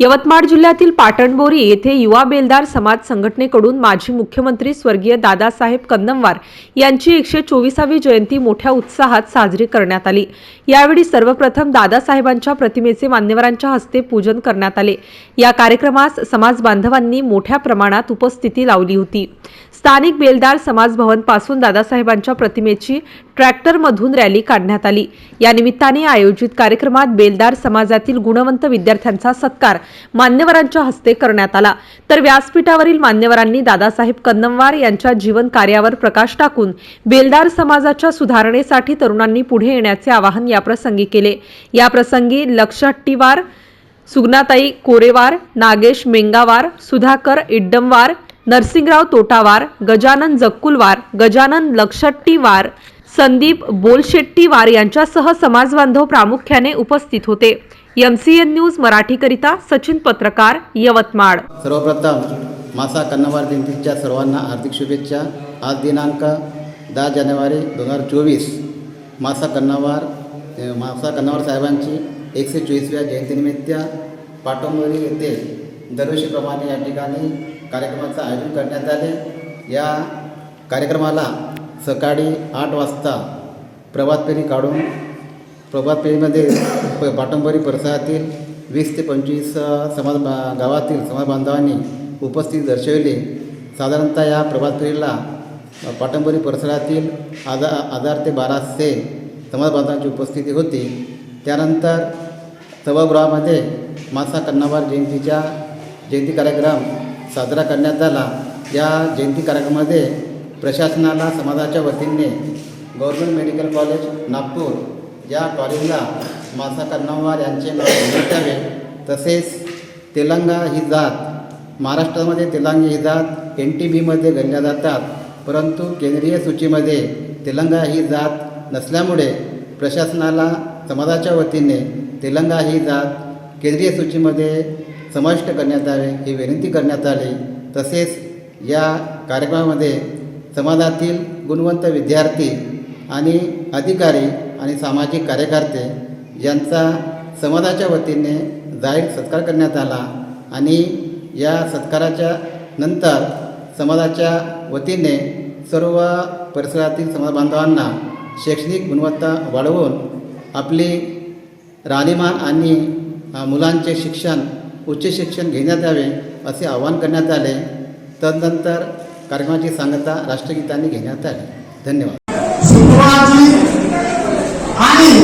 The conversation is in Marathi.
यवतमाळ जिल्ह्यातील पाटणबोरी येथे युवा बेलदार समाज संघटनेकडून माजी मुख्यमंत्री स्वर्गीय दादासाहेब कन्नमवार यांची एकशे चोवीसावी जयंती मोठ्या उत्साहात साजरी करण्यात आली. यावेळी सर्वप्रथम दादासाहेबांच्या प्रतिमेचे मान्यवरांच्या हस्ते पूजन करण्यात आले. या कार्यक्रमास समाज बांधवांनी मोठ्या प्रमाणात उपस्थिती लावली होती. स्थानिक बेलदार समाज भवनपासून दादासाहेबांच्या प्रतिमेची ट्रॅक्टरमधून रॅली काढण्यात आली. या निमित्ताने आयोजित कार्यक्रमात बेलदार समाजातील गुणवंत विद्यार्थ्यांचा सत्कार मान्यवरांच्या हस्ते करण्यात आला. तर व्यासपीठावरील मान्यवरांनी दादासाहेब कन्नमवार यांच्या जीवन कार्यावर प्रकाश टाकून बेलदार समाजाच्या सुधारणेसाठी तरुणांनी पुढे येण्याचे आवाहन याप्रसंगी केले. याप्रसंगी लक्ष हट्टीवार सुगनाताई कोरेवार नागेश मेंगावार सुधाकर इड्डमवार नरसिंगराव तोटावार गजानन जक्कुलवार गजानन लक्षट्टीवार संदीप बोलशेट्टीवार यांच्यासह समाजबांधव प्रामुख्याने उपस्थित होते. एमसीएन न्यूज मराठीकरिता सचिन पत्रकार यवतमाळ. सर्वप्रथम मासा कन्नवार जयंतीच्या सर्वांना हार्दिक शुभेच्छा. आज दिनांक दहा जानेवारी दोन हजार चोवीस. मासा कन्नवार मासा कन्नवार साहेबांची एकशे चोवीसव्या जयंतीनिमित्त पाटोंबरी येथे दरवर्षीप्रमाणे या ठिकाणी कार्यक्रमाचं आयोजन करण्यात आले. या कार्यक्रमाला सकाळी आठ वाजता प्रभात फेरी काढून प्रभात फेरीमध्ये प पाटंबरी परिसरातील वीस ते पंचवीस समाज बा- गावातील समाज बांधवांनी उपस्थिती दर्शविली. साधारणतः या प्रभात फेरीला पाटंबरी परिसरातील आधा हजार ते बाराशे समाज बांधवांची उपस्थिती होती. त्यानंतर सभागृहामध्ये मासा कन्नावार जयंतीच्या जयंती कार्यक्रम साजरा करण्यात आला या जयंती कार्यक्रमामध्ये प्रशासनाला समाजाच्या वतीने गव्हर्नमेंट मेडिकल कॉलेज नागपूर या कॉलेजला मासा कन्नावार यांचे नाव देण्यात यावे तसेच तेलंगा ही जात महाराष्ट्रामध्ये तेलंगा ही जात एन टी बीमध्ये गणल्या जातात. परंतु केंद्रीय सूचीमध्ये तेलंगा ही जात नसल्यामुळे प्रशासनाला समाजाच्या वतीने तेलंगा ही जात केंद्रीय सूचीमध्ये समाविष्ट करण्यात यावे ही विनंती करण्यात आली. तसेच या कार्यक्रमामध्ये समाजातील गुणवंत विद्यार्थी आणि अधिकारी आणि सामाजिक कार्यकर्ते यांचा समाजाच्या वतीने जाहीर सत्कार करण्यात आला आणि या सत्काराच्या नंतर समाजाच्या वतीने सर्व परिसरातील समाज बांधवांना शैक्षणिक गुणवत्ता वाढवून आपली राहणीमान आणि मुलांचे शिक्षण उच्च शिक्षण घेण्यात यावे असे आवाहन करण्यात आले. तदनंतर कार्यक्रमाची सांगता राष्ट्रगीतांनी घेण्यात आली. धन्यवाद. आणि